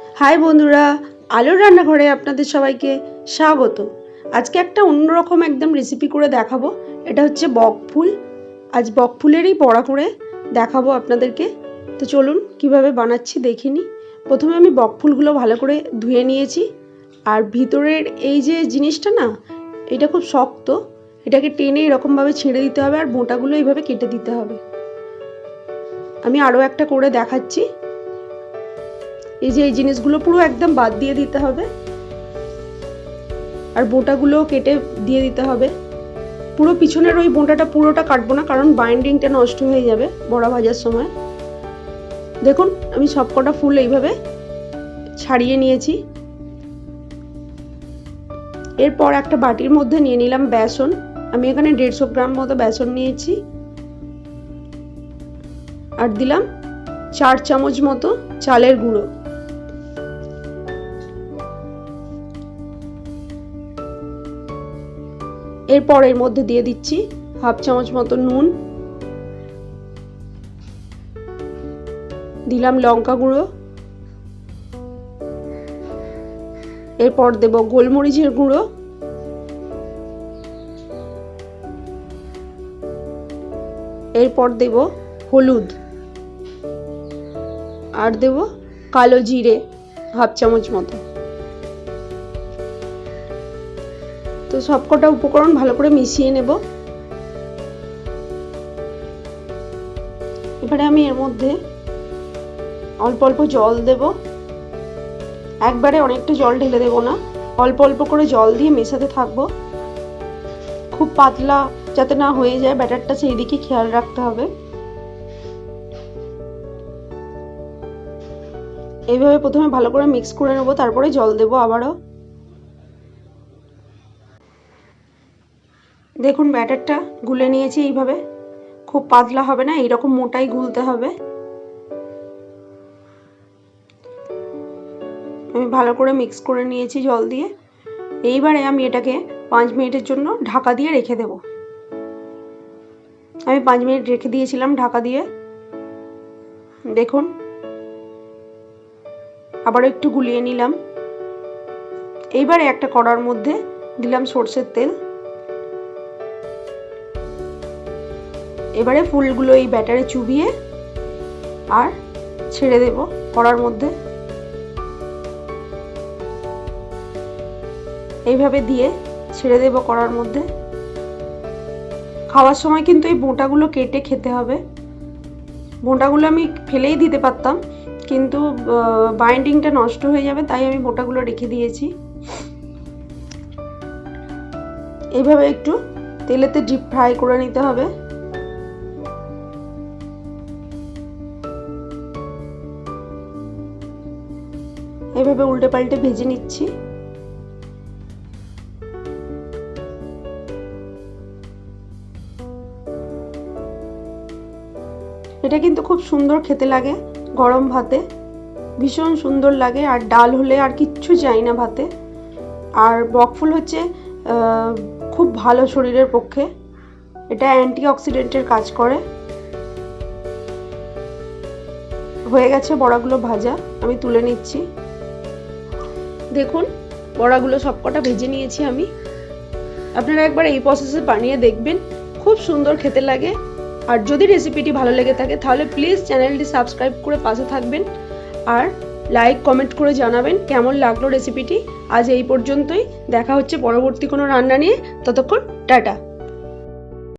High বন্ধুরা, আলোর রান্নাঘরে আপনাদের সবাইকে স্বাগত। আজকে একটা অন্যরকম একদম রেসিপি করে দেখাবো। এটা হচ্ছে বক ফুল। আজ বক ফুলেরই বড়া করে দেখাবো আপনাদেরকে। তো চলুন কীভাবে বানাচ্ছি দেখিনি প্রথমে আমি বক ফুলগুলো ভালো করে ধুয়ে নিয়েছি। আর ভিতরের এই যে জিনিসটা না, এটা খুব শক্ত। এটাকে টেনে এরকমভাবে ছেড়ে দিতে হবে আর মোটাগুলো এইভাবে কেটে দিতে হবে। আমি আরও একটা করে দেখাচ্ছি। এই যে এই জিনিসগুলো পুরো একদম বাদ দিয়ে দিতে হবে। আর বোটাগুলো কেটে দিয়ে দিতে হবে। পুরো পিছনের ওই বোঁটাটা পুরোটা কাটবো না, কারণ বাইন্ডিংটা নষ্ট হয়ে যাবে বড়া ভাজার সময়। দেখুন, আমি সবকটা ফুল এইভাবে ছাড়িয়ে নিয়েছি। এরপর একটা বাটির মধ্যে নিয়ে নিলাম বেসন। আমি এখানে দেড়শো গ্রাম মতো বেসন নিয়েছি। আর দিলাম চার চামচ মতো চালের গুঁড়ো। এরপর এর মধ্যে দিয়ে দিচ্ছি হাফ চামচ মতো নুন। দিলাম লঙ্কা গুঁড়ো। এরপর দেব গোলমরিচের গুঁড়ো। এরপর দেব হলুদ। আর দেব কালো জিরে হাফ চামচ মতো। তো সবকটা উপকরণ ভালো করে মিশিয়ে নেব। এবারে আমি এর মধ্যে অল্প অল্প জল দেব। একবারে অনেকটা জল ঢেলে দেব না, অল্প অল্প করে জল দিয়ে মেশাতে থাকব। খুব পাতলা যাতে না হয়ে যায়, ব্যাটারটা সেই দিকে খেয়াল রাখতে হবে। এইভাবে প্রথমে ভালো করে মিক্স করে নেব, তারপরে জল দেবো আবারও। দেখুন, ব্যাটারটা গুলে নিয়েছি এইভাবে। খুব পাতলা হবে না, এইরকম মোটাই গুলতে হবে। আমি ভালো করে মিক্স করে নিয়েছি জল দিয়ে। এইবারে আমি এটাকে পাঁচ মিনিটের জন্য ঢাকা দিয়ে রেখে দেব। আমি পাঁচ মিনিট রেখে দিয়েছিলাম ঢাকা দিয়ে। দেখুন। আবার একটু গুলিয়ে নিলাম। এইবারে একটা কড়ার মধ্যে দিলাম সর্ষের তেল। এবারে ফুলগুলো এই ব্যাটারে চুবিয়ে আর ছেড়ে দেব কড়ার মধ্যে। এইভাবে দিয়ে ছেড়ে দেব কড়ার মধ্যে। খাওয়ার সময় কিন্তু এই বোঁটাগুলো কেটে খেতে হবে। বোঁটাগুলো আমি ফেলেই দিতে পারতাম, কিন্তু বাইন্ডিংটা নষ্ট হয়ে যাবে, তাই আমি বোঁটাগুলো রেখে দিয়েছি। এইভাবে একটু তেলেতে ডিপ ফ্রাই করে নিতে হবে। এভাবে উল্টে পাল্টে ভেজে নিচ্ছি। এটা কিন্তু খুব সুন্দর খেতে লাগে গরম ভাতে। ভীষণ সুন্দর লাগে, আর ডাল হলে আর কিচ্ছু চাই না ভাতে। আর বকফুল হচ্ছে খুব ভালো শরীরের পক্ষে। এটা অ্যান্টি অক্সিডেন্টের কাজ করে। হয়ে গেছে বড়াগুলো ভাজা, আমি তুলে নিচ্ছি। দেখুন, বড়াগুলো সবকটা ভেজে নিয়েছি আমি। আপনারা একবার এই প্রসেসে বানিয়ে দেখবেন, খুব সুন্দর খেতে লাগে। আর যদি রেসিপিটি ভালো লেগে থাকে, তাহলে প্লিজ চ্যানেলটি সাবস্ক্রাইব করে পাশে থাকবেন। আর লাইক কমেন্ট করে জানাবেন কেমন লাগল রেসিপিটি আজ এই পর্যন্তই। দেখা হচ্ছে পরবর্তী কোনো রান্না নিয়ে। ততক্ষণ টাটা।